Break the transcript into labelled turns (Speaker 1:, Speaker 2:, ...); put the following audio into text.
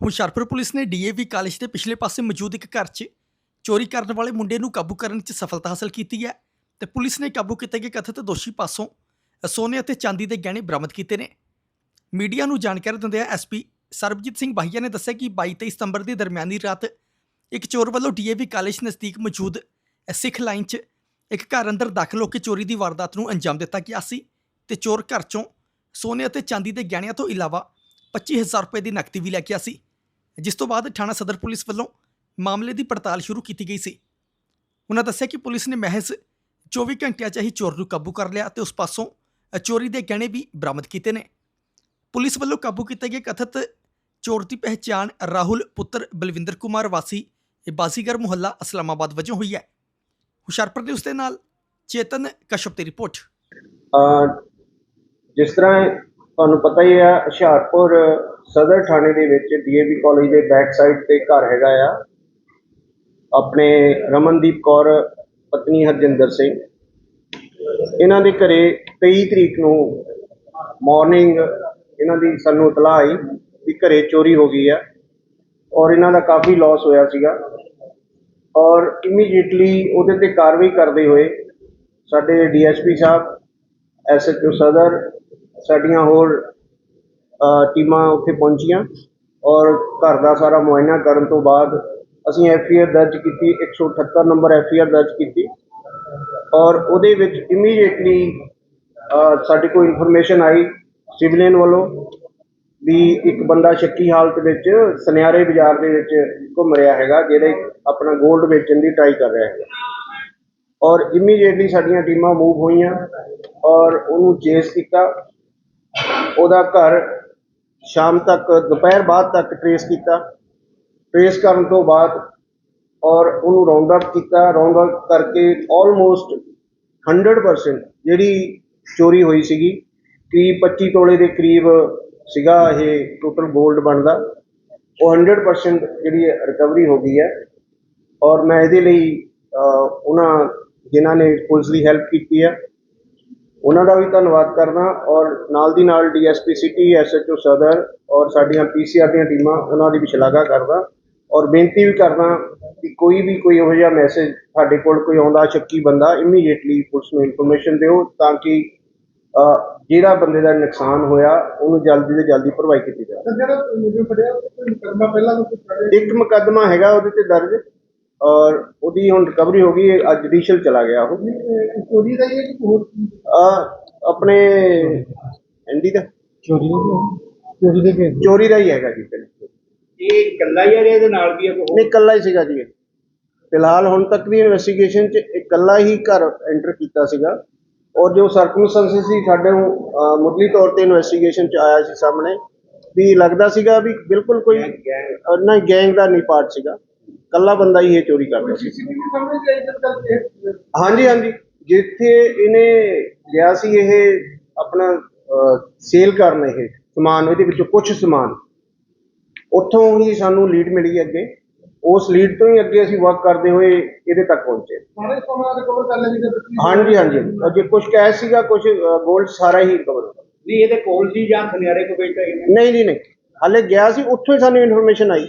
Speaker 1: Hoshiarpur police ਨੇ DAV college ਦੇ ਪਿਛਲੇ ਪਾਸੇ ਮੌਜੂਦ ਇੱਕ ਘਰ 'ਚ ਚੋਰੀ ਕਰਨ ਵਾਲੇ ਮੁੰਡੇ ਨੂੰ ਕਾਬੂ ਕਰਨ 'ਚ ਸਫਲਤਾ ਹਾਸਲ ਕੀਤੀ ਹੈ ਤੇ ਪੁਲਿਸ ਨੇ ਕਾਬੂ ਕੀਤੇ ਗਏ ਕਥਿਤ ਦੋਸ਼ੀ ਪਾਸੋਂ ਸੋਨੇ ਅਤੇ ਚਾਂਦੀ ਦੇ ਗਹਿਣੇ ਬਰਾਮਦ ਕੀਤੇ ਨੇ। ਮੀਡੀਆ ਨੂੰ ਜਾਣਕਾਰੀ ਦਿੰਦਿਆਂ ਐਸਪੀ ਸਰਬਜੀਤ ਸਿੰਘ ਬਾਹੀਆ ਨੇ ਦੱਸਿਆ ਕਿ 22 ਸਤੰਬਰ ਦੀ ਦਰਮਿਆਨੀ ਰਾਤ ਇੱਕ ਚੋਰ ਵੱਲੋਂ ਡੀਏਵੀ ਕਾਲਜ ਨਜ਼ਦੀਕ ਮੌਜੂਦ ਸਿੱਖ ਲਾਈਨ 'ਚ ਇੱਕ ਘਰ ਅੰਦਰ ਦਾਖਲ ਹੋ ਕੇ ਚੋਰੀ ਦੀ ਵਾਰਦਾਤ ਨੂੰ ਅੰਜਾਮ ਦਿੱਤਾ ਗਿਆ ਸੀ ਤੇ ਚੋਰ ਘਰ 'ਚੋਂ ਸੋਨੇ ਅਤੇ ਚਾਂਦੀ ਦੇ ਗਹਿਣਿਆਂ ਤੋਂ ਇਲਾਵਾ 25000 ਰੁਪਏ ਦੀ ਨਕਦੀ ਵੀ ਲੈ ਕੇ ਆ ਸੀ। ਜਿਸ ਤੋਂ ਬਾਅਦ ਥਾਣਾ ਸਦਰ ਪੁਲਿਸ ਵੱਲੋਂ ਮਾਮਲੇ ਦੀ ਪੜਤਾਲ ਸ਼ੁਰੂ ਕੀਤੀ ਗਈ ਸੀ। ਉਹਨਾਂ ਦੱਸਿਆ ਕਿ ਪੁਲਿਸ ਨੇ ਮਹਿਜ਼ 24 ਘੰਟਿਆਂ 'ਚ ਹੀ ਚੋਰ ਨੂੰ ਕਾਬੂ ਕਰ ਲਿਆ ਅਤੇ ਉਸ ਪਾਸੋਂ ਚੋਰੀ ਦੇ ਗਹਿਣੇ ਵੀ ਬਰਾਮਦ ਕੀਤੇ ਨੇ। ਪੁਲਿਸ ਵੱਲੋਂ ਕਾਬੂ ਕੀਤੇ ਗਏ ਕਥਿਤ ਚੋਰ ਦੀ ਪਹਿਚਾਣ ਰਾਹੁਲ ਪੁੱਤਰ ਬਲਵਿੰਦਰ ਕੁਮਾਰ ਵਾਸੀ ਬਾਜ਼ੀਗਰ ਮੁਹੱਲਾ ਅਸਲਾਮਾਬਾਦ ਵਜੋਂ ਹੋਈ ਹੈ। ਹੁਸ਼ਿਆਰਪੁਰ ਦੇ ਉਸ ਦੇ ਨਾਲ ਚੇਤਨ ਕਸ਼ਪ ਦੀ ਰਿਪੋਰਟ।
Speaker 2: ਜਿਸ ਤਰ੍ਹਾਂ ਤੁਹਾਨੂੰ ਪਤਾ ਹੀ ਹੈ ਹੁਸ਼ਿਆਰਪੁਰ ਸਦਰ ਥਾਣੇ ਦੇ ਵਿੱਚ ਡੀਏਵੀ ਕਾਲਜ ਦੇ ਬੈਕ ਸਾਈਡ ਤੇ ਘਰ ਹੈਗਾ ਆ। ਆਪਣੇ ਰਮਨਦੀਪ ਕੌਰ, ਪਤਨੀ ਹਰਜਿੰਦਰ ਸਿੰਘ। ਇਹਨਾਂ ਦੇ ਘਰੇ 23 ਤਰੀਕ ਨੂੰ ਮਾਰਨਿੰਗ ਇਹਨਾਂ ਦੀ ਸਾਨੂੰ ਇਤਲਾਹ ਆਈ ਕਿ ਘਰੇ ਚੋਰੀ ਹੋ ਗਈ ਹੈ ਔਰ ਇਹਨਾਂ ਦਾ ਕਾਫੀ ਲਾਸ ਹੋਇਆ ਸੀਗਾ। ਔਰ ਇਮੀਡੀਏਟਲੀ ਉਹਦੇ ਤੇ ਕਾਰਵਾਈ ਕਰਦੇ ਹੋਏ ਸਾਡੇ ਡੀਐਸਪੀ ਸਾਹਿਬ ਐਸਐਚਓ ਸਦਰ ਸਾਡੀਆਂ ਹੋਰ ਟੀਮਾਂ ਉੱਥੇ ਪਹੁੰਚੀਆਂ ਔਰ ਘਰ ਦਾ ਸਾਰਾ ਮੁਆਇਨਾ ਕਰਨ ਤੋਂ ਬਾਅਦ ਅਸੀਂ ਐਫਆਈਆਰ ਦਰਜ ਕੀਤੀ 178 ਨੰਬਰ ਐਫਆਈਆਰ ਦਰਜ ਕੀਤੀ ਔਰ ਉਹਦੇ ਵਿੱਚ ਇਮੀਡੀਏਟਲੀ ਸਾਡੇ ਕੋਲ ਇਨਫੋਰਮੇਸ਼ਨ ਆਈ ਸਿਵਲੀਅਨ ਵੱਲੋਂ ਵੀ ਇੱਕ ਬੰਦਾ ਸ਼ੱਕੀ ਹਾਲਤ ਵਿੱਚ ਸੁਨਿਆਰੇ ਬਾਜ਼ਾਰ ਦੇ ਵਿੱਚ ਘੁੰਮ ਰਿਹਾ ਹੈਗਾ, ਜਿਹੜੇ ਆਪਣਾ 골ਡ ਵੇਚਣ ਦੀ ਟਰਾਈ ਕਰ ਰਿਹਾ ਹੈਗਾ। ਔਰ ਇਮੀਡੀਏਟਲੀ ਸਾਡੀਆਂ ਟੀਮਾਂ ਮੂਵ ਹੋਈਆਂ ਔਰ ਉਹਨੂੰ ਚੇਸ ਕੀਤਾ ਉਹਦਾ ਘਰ ਸ਼ਾਮ ਤੱਕ, ਦੁਪਹਿਰ ਬਾਅਦ ਤੱਕ ਟਰੇਸ ਕੀਤਾ। ਟਰੇਸ ਕਰਨ ਤੋਂ ਬਾਅਦ ਔਰ ਉਹਨੂੰ ਰਾਉਂਡ ਅਪ ਕੀਤਾ। ਰਾਉਂਡ ਅਪ ਕਰਕੇ ਆਲਮੋਸਟ 100% ਜਿਹੜੀ ਚੋਰੀ ਹੋਈ ਸੀਗੀ ਕਿ 25 ਤੋਲੇ ਦੇ ਕਰੀਬ ਸੀਗਾ ਇਹ ਟੋਟਲ 골ਡ ਬਣਦਾ। ਉਹ 100% ਜਿਹੜੀ ਰਿਕਵਰੀ ਹੋ ਗਈ ਹੈ। ਔਰ ਮੈਂ ਇਹਦੇ ਲਈ ਉਹਨਾਂ ਜਿਨ੍ਹਾਂ ਨੇ ਪੁਲਿਸ ਦੀ ਹੈਲਪ ਕੀਤੀ ਹੈ। ਉਹਨਾਂ ਦਾ ਵੀ ਧੰਨਵਾਦ ਕਰਦਾ ਔਰ ਨਾਲ ਦੀ ਨਾਲ ਡੀਐਸਪੀ ਸਿਟੀ ਐਸਐਚਓ ਸਦਰ ਔਰ ਸਾਡੀਆਂ ਪੀਸੀਆਰ ਦੀਆਂ ਟੀਮਾਂ ਉਹਨਾਂ ਦੀ ਵੀ ਸ਼ਲਾਘਾ ਕਰਦਾ ਔਰ ਬੇਨਤੀ ਵੀ ਕਰਦਾ ਕਿ ਕੋਈ ਵੀ ਕੋਈ ਇਹੋ ਜਿਹਾ ਮੈਸੇਜ ਤੁਹਾਡੇ ਕੋਲ ਕੋਈ ਆਉਂਦਾ ਸ਼ੱਕੀ ਬੰਦਾ ਇਮੀਡੀਏਟਲੀ ਪੁਲਿਸ ਨੂੰ ਇਨਫੋਰਮੇਸ਼ਨ ਦਿਓ ਤਾਂ ਕਿ ਜਿਹੜਾ ਬੰਦੇ ਦਾ ਨੁਕਸਾਨ ਹੋਇਆ ਉਹਨੂੰ ਜਲਦੀ ਤੋਂ ਜਲਦੀ ਭਰਵਾਈ ਕੀਤੀ ਜਾਵੇ।
Speaker 3: ਜਿਹੜਾ ਕੋਈ ਮੁਕੱਦਮਾ ਪਹਿਲਾਂ ਫੜਿਆ?
Speaker 2: ਇੱਕ ਮੁਕੱਦਮਾ ਹੈਗਾ ਉਹਦੇ ਤੇ ਦਰਜ। ਔਰ ਉਹਦੀ ਹੁਣ ਰਿਕਵਰੀ ਹੋ ਗਈ ਹੈ, ਅੱਜ ਜੁਡੀਸ਼ੀਅਲ ਚਲਾ ਗਿਆ ਉਹ।
Speaker 3: ਇਹ ਚੋਰੀ ਦਾ ਹੀ ਹੈ ਕਿ ਹੋਰ
Speaker 2: ਅਹ, ਆਪਣੇ ਐਂਡੀ ਦਾ।
Speaker 3: ਚੋਰੀ ਚੋਰੀ ਦੇ ਕੇ
Speaker 2: ਚੋਰੀ ਦਾ ਹੀ ਹੈਗਾ ਜੀ।
Speaker 4: ਇਹ ਇਕੱਲਾ ਹੀ ਆ ਜਾਂ ਇਹਦੇ ਨਾਲ ਵੀ ਆ ਕੋਈ
Speaker 2: ਨਹੀਂ ਇਕੱਲਾ ਹੀ ਸੀਗਾ ਜੀ ਇਹ। ਫਿਲਹਾਲ ਹੁਣ ਤੱਕ ਦੀ ਇਨਵੈਸਟੀਗੇਸ਼ਨ 'ਚ ਇਕੱਲਾ ਹੀ ਘਰ ਐਂਟਰ ਕੀਤਾ ਸੀਗਾ। ਔਰ ਜੋ ਸਰਕਮਸਟੈਂਸਸ ਸੀ ਸਾਡੇ ਨੂੰ ਅਹ, ਮੁੱਢਲੀ ਤੌਰ ਤੇ ਇਨਵੈਸਟੀਗੇਸ਼ਨ 'ਚ ਆਇਆ ਸੀ ਸਾਹਮਣੇ। ਵੀ ਲੱਗਦਾ ਸੀਗਾ ਵੀ ਬਿਲਕੁਲ ਕੋਈ ਅਹ, ਨਾ ਗੈਂਗ ਦਾ ਨਹੀਂ ਪਾਰਟ ਸੀਗਾ। ਇਕੱਲਾ ਬੰਦਾ ਹੀ ਇਹ ਚੋਰੀ ਕਰਦਾ ਸੀ। ਹਾਂਜੀ ਹਾਂਜੀ। ਜਿੱਥੇ ਇਹਨੇ ਗਿਆ ਸੀ ਇਹ ਆਪਣਾ ਸੇਲ ਕਰਨ ਇਹ ਸਮਾਨ ਇਹਦੇ ਵਿੱਚੋਂ ਕੁਝ ਸਮਾਨ। ਉੱਥੋਂ ਹੀ ਸਾਨੂੰ ਲੀਡ ਮਿਲੀ ਅੱਗੇ। ਉਸ ਲੀਡ ਤੋਂ ਹੀ ਅੱਗੇ ਅਸੀਂ ਵਰਕ ਕਰਦੇ ਹੋਏ ਇਹਦੇ ਤੱਕ ਪਹੁੰਚੇ।
Speaker 3: ਸਾਰੇ ਸੋਨਾ ਰਿਕਵਰ ਕਰ ਲਿਆ ਜਿਹਦੇ ਵਿੱਚ
Speaker 2: ਹਾਂਜੀ ਹਾਂਜੀ। ਅੱਗੇ ਕੁਝ ਕੈਸ਼ ਸੀਗਾ ਕੁਝ 골ਡ ਸਾਰਾ ਹੀ ਰਿਕਵਰ ਹੋ ਗਿਆ
Speaker 4: ਨਹੀਂ ਇਹਦੇ ਕੋਲ ਸੀ ਜਾਂ ਸੁਨਿਆਰੇ ਕੋ ਬੈਠਾ ਇਹਨੇ?
Speaker 2: ਨਹੀਂ ਨਹੀਂ ਨਹੀਂ। ਹਾਲੇ ਗਿਆ ਸੀ ਉੱਥੋਂ ਹੀ ਸਾਨੂੰ ਇਨਫੋਰਮੇਸ਼ਨ ਆਈ।